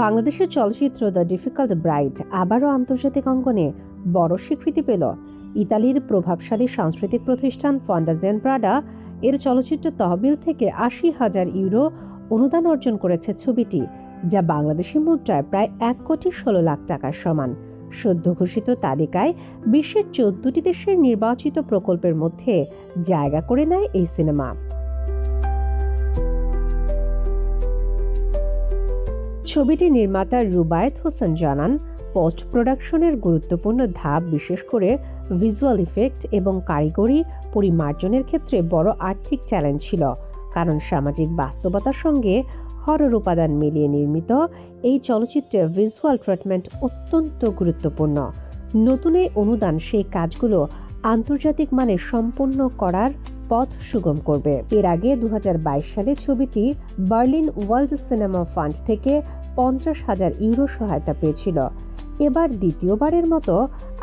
বাংলাদেশের চলচ্চিত্র the difficult bright আবারও আন্তর্জাতিক অঙ্গনে বড় স্বীকৃতি পেল। ইতালির প্রভাবশালী সাংস্কৃতিক প্রতিষ্ঠান ফন্ডাজেন প্রাডা এর চলচ্চিত্র তহবিল থেকে আশি হাজার ইউরো অনুদান অর্জন করেছে ছবিটি, যা বাংলাদেশি মুদ্রায় প্রায় এক কোটি ষোলো লাখ টাকার সমান। সদ্য ঘোষিত তালিকায় বিশ্বের চোদ্দটি দেশের নির্বাচিত প্রকল্পের মধ্যে জায়গা করে নেয় এই সিনেমা। ছবিটির নির্মাতা রুবায়েত হোসেন জানান, পোস্ট প্রোডাকশনের গুরুত্বপূর্ণ ধাপ বিশেষ করে ভিজুয়াল ইফেক্ট এবং কারিগরি পরিমার্জনের ক্ষেত্রে বড় আর্থিক চ্যালেঞ্জ ছিল। কারণ সামাজিক বাস্তবতার সঙ্গে হরর উপাদান মিলিয়ে নির্মিত এই চলচ্চিত্রে ভিজুয়াল ট্রিটমেন্ট অত্যন্ত গুরুত্বপূর্ণ। নতুন এই অনুদান সেই কাজগুলো আন্তর্জাতিক মানে সম্পন্ন করার পথ সুগম করবে। এর আগে দু হাজার বাইশ সালে ছবিটি বার্লিন ওয়ার্ল্ড সিনেমা ফান্ড থেকে পঞ্চাশ হাজার ইউরো সহায়তা পেয়েছিল। এবার দ্বিতীয়বারের মতো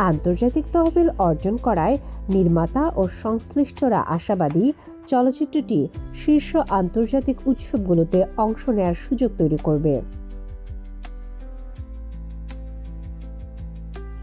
আন্তর্জাতিক তহবিল অর্জন করায় নির্মাতা ও সংশ্লিষ্টরা আশাবাদী চলচ্চিত্রটি শীর্ষ আন্তর্জাতিক উৎসবগুলোতে অংশ নেয়ার সুযোগ তৈরি করবে।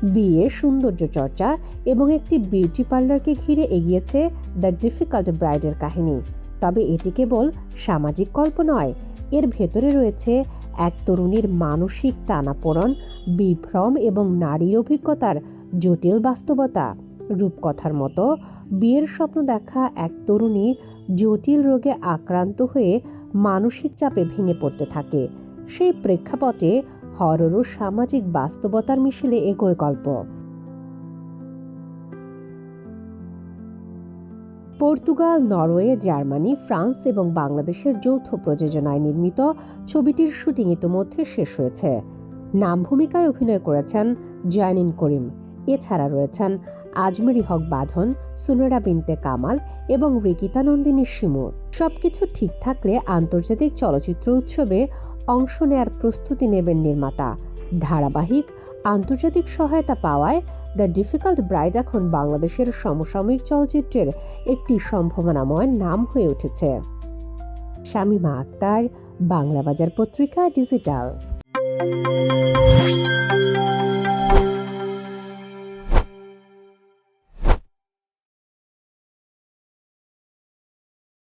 বিয়ে, সৌন্দর্য চর্চা এবং একটি বিউটি পার্লারকে ঘিরে এগিয়েছে দ্য ডিফিকাল্ট ব্রাইডের কাহিনী। তবে এটি কেবল সামাজিক গল্প নয়, এর ভেতরে রয়েছে এক তরুণীর মানসিক টানাপোড়ন, বিভ্রম এবং নারীর অভিজ্ঞতার জটিল বাস্তবতা। রূপকথার মতো বিয়ের স্বপ্ন দেখা এক তরুণী জটিল রোগে আক্রান্ত হয়ে মানসিক চাপে ভেঙে পড়তে থাকে। সেই প্রেক্ষাপটে হরর ও সামাজিক বাস্তবতার মিশেলে একই গল্প। পর্তুগাল, নরওয়ে, জার্মানি, ফ্রান্স এবং বাংলাদেশের যৌথ প্রযোজনায় নির্মিত ছবিটির শুটিং ইতোমধ্যে শেষ হয়েছে। নাম ভূমিকায় অভিনয় করেছেন জয়নিন করিম। এছাড়া রয়েছেন আজমেরি হক বাঁধন, সুনেরা বিনতে কামাল এবং রিকিতা নন্দিনী শিমু সবকিছু ঠিক থাকলে আন্তর্জাতিক চলচ্চিত্র উৎসবে অংশ নেয়ার প্রস্তুতি নেবেন নির্মাতা। ধারাবাহিক, আন্তর্জাতিক সহায়তা পাওয়ায় দ্য ডিফিকাল্ট ব্রাইড এখন বাংলাদেশের সমসাময়িক চলচ্চিত্রের একটি সম্ভাবনাময় নাম হয়ে উঠেছে। শামিমা আক্তার বাংলা বাজার পত্রিকা ডিজিটাল।